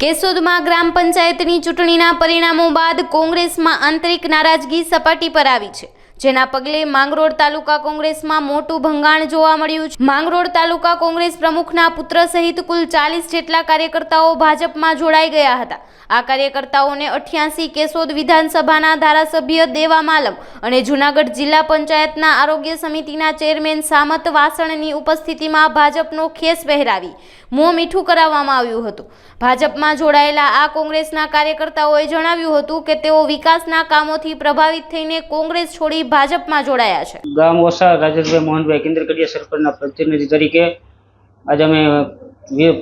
કેશોદમાં ગ્રામ પંચાયતની ચૂંટણીના પરિણામો બાદ કોંગ્રેસમાં આંતરિક નારાજગી સપાટી પર આવી છે. જેના પગલે માંગરોળ તાલુકા કોંગ્રેસમાં મોટું ભંગાણ જોવા મળ્યું છે. માંગરોળ તાલુકા કોંગ્રેસ પ્રમુખના પુત્ર સહિત કુલ ચાલીસ જેટલા કાર્યકર્તાઓ ભાજપમાં જોડાઈ ગયા હતા. આ કાર્યકર્તાઓને અઠ્યાસી કેશોદ વિધાનસભાના ધારાસભ્ય દેવા માલમ અને જૂનાગઢ જિલ્લા પંચાયતના આરોગ્ય સમિતિના ચેરમેન સામત વાસણની ઉપસ્થિતિમાં ભાજપનો ખેસ પહેરાવી મોં મીઠું કરાવવામાં આવ્યું હતું. ભાજપમાં જોડાયેલા આ કોંગ્રેસના કાર્યકર્તાઓએ જણાવ્યું હતું કે તેઓ વિકાસના કામોથી પ્રભાવિત થઈને કોંગ્રેસ છોડી ભાજપમાં જોડાયા છે. ગામ ઓસા રાજેશભાઈ મોહનભાઈ કેન્દ્રકડિયા સરકારના પ્રતિનિધિ તરીકે આજે અમે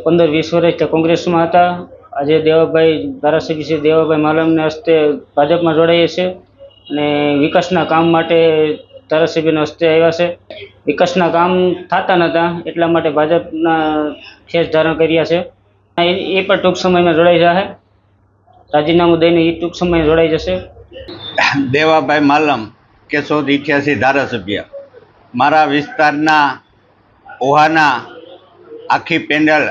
પંદર વીસ વર્ષથી કોંગ્રેસમાં હતા. આજે દેવાભાઈ ધારાસભ્ય શ્રી દેવાભાઈ માલમને હસ્તે ભાજપમાં જોડાઈએ છીએ અને વિકાસના કામ માટે ધારાસભ્યના હસ્તે આવ્યા છે. વિકાસના કામ થતા નહોતા એટલા માટે ભાજપના ખેસ ધારણ કર્યા છે. એ એ પણ ટૂંક સમયમાં જોડાઈ જશે રાજીનામું દઈને એ ટૂંક સમયમાં જોડાઈ જશે. દેવાભાઈ માલમ. કેશોદ ઇઠ્યાસી ધારાસભ્ય. મારા વિસ્તારના ઓહાના આખી પેન્ડલ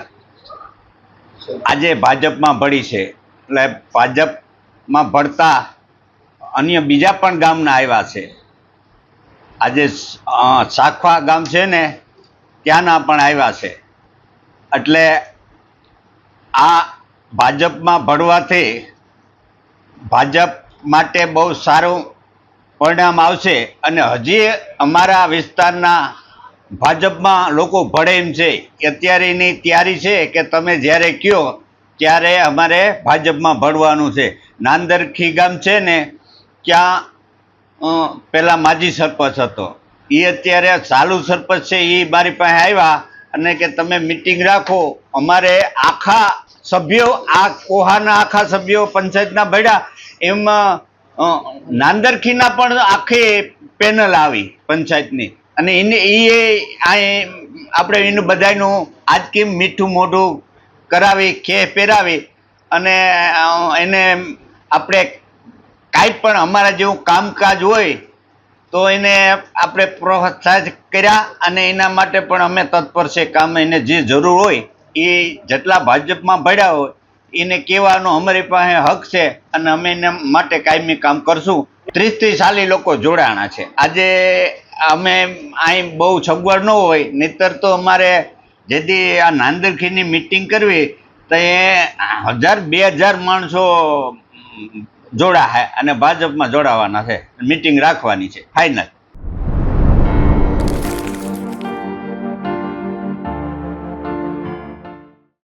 આજે ભાજપમાં ભળી છે. એટલે ભાજપમાં ભળતા અન્ય બીજા પણ ગામના આવ્યા છે. આજે સાખવા ગામ છે ને, ત્યાંના પણ આવ્યા છે. એટલે આ ભાજપમાં ભળવાથી ભાજપ માટે બહુ સારું પરિણામ આવશે અને હજી અમારા વિસ્તારના ભાજપમાં લોકો ભળે એમ છે અત્યારેની તૈયારી છે કે તમે જ્યારે કયો ત્યારે અમારે ભાજપમાં ભળવાનું છે. નાંદરખી ગામ છે ને, ત્યાં પહેલાં માજી સરપંચ હતો. એ અત્યારે ચાલુ સરપંચ છે એ મારી પાસે આવ્યા અને કે તમે મિટિંગ રાખો. અમારે આખા સભ્યો, આ કોહાના આખા સભ્યો પંચાયતના ભળ્યા. એમાં નાંદરખીના પણ આખી પેનલ આવી પંચાયતની. અને એને એ, આપણે એનું બધાનું આજ કેમ મીઠું મોઢું કરાવી ખે પહેરાવી, અને એને આપણે કાંઈ પણ અમારા જેવું કામકાજ હોય, તો એને આપણે પ્રોત્સાહિત કર્યા, અને એના માટે પણ અમે તત્પર છે કામ એને જે જરૂર હોય, એ જેટલા ભાજપમાં ભળ્યા હોય એને કહેવાનો અમારી પાસે હક છે અને અમે એના માટે કાયમી કામ કરશું. ત્રીસથી ચાલી લોકો જોડાણા છે. આજે અમે અહીં બહુ સગવડ ન હોય, નહીતર તો અમારે જેથી આ નાંદરખીની મિટિંગ કરવી, તો એ હજાર, બે હજાર માણસો જોડા હે અને ભાજપમાં જોડાવાના છે. મિટિંગ રાખવાની છે. ફાઇનલ